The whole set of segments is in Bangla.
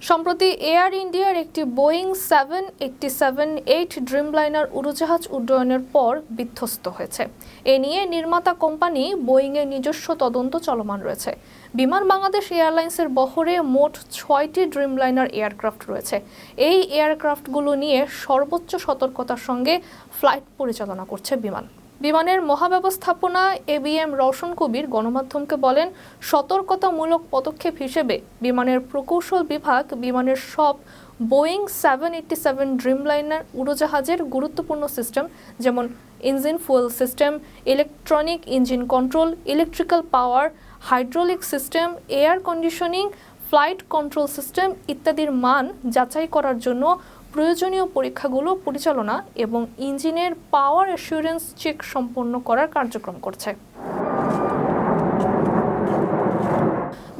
সম্প্রতি এয়ার ইন্ডিয়ার একটি Boeing seven eighty seven eight Dreamliner উড়োজাহাজ উড্ডয়নের পর বিধ্বস্ত হয়েছে। এ নিয়ে নির্মাতা কোম্পানি বোয়িংয়ের নিজস্ব তদন্ত চলমান রয়েছে। বিমান বাংলাদেশ এয়ারলাইন্সের বহরে মোট ছয়টি ড্রিমলাইনার এয়ারক্রাফট রয়েছে। এই এয়ারক্রাফটগুলো নিয়ে সর্বোচ্চ সতর্কতার সঙ্গে ফ্লাইট পরিচালনা করছে বিমান। বিমানের মহাব্যবস্থাপনা এবিএম রওশন কবির গণমাধ্যমকে বলেন, সতর্কতামূলক পদক্ষেপ হিসেবে বিমানের প্রকৌশল বিভাগ বিমানের সব Boeing seven eighty seven Dreamliner উড়োজাহাজের গুরুত্বপূর্ণ সিস্টেম, যেমন engine fuel system, electronic engine control, electrical power, hydraulic system, air conditioning, flight control system ইত্যাদির মান যাচাই করার জন্য প্রয়োজনীয় পরীক্ষাগুলো পরিচালনা এবং ইঞ্জিনের পাওয়ার অ্যাসুরেন্স চেক সম্পন্ন করার কার্যক্রম করছে।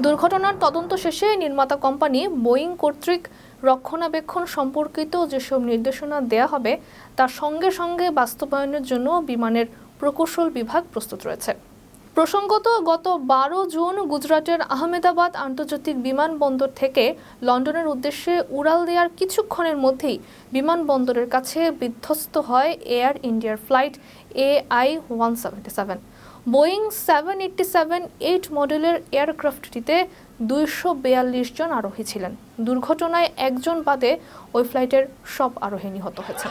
দুর্ঘটনার তদন্ত শেষে নির্মাতা কোম্পানি বোয়িং কর্তৃক রক্ষণাবেক্ষণ সম্পর্কিত যেসব নির্দেশনা দেয়া হবে তা সঙ্গে সঙ্গে বাস্তবায়নের জন্য বিমানের প্রকৌশল বিভাগ প্রস্তুত রয়েছে। প্রসঙ্গত, গত বারো জুন গুজরাটের আহমেদাবাদ আন্তর্জাতিক বিমানবন্দর থেকে লন্ডনের উদ্দেশ্যে উড়াল দেওয়ার কিছুক্ষণের মধ্যেই বিমানবন্দরের কাছে বিধ্বস্ত হয় এয়ার ইন্ডিয়ার flight A I one seventy seven. Boeing seven eighty seven eight মডেলের এয়ারক্রাফটটিতে দুইশো বেয়াল্লিশ জন আরোহী ছিলেন। দুর্ঘটনায় একজন বাদে ওই ফ্লাইটের সব আরোহী নিহত হয়েছেন।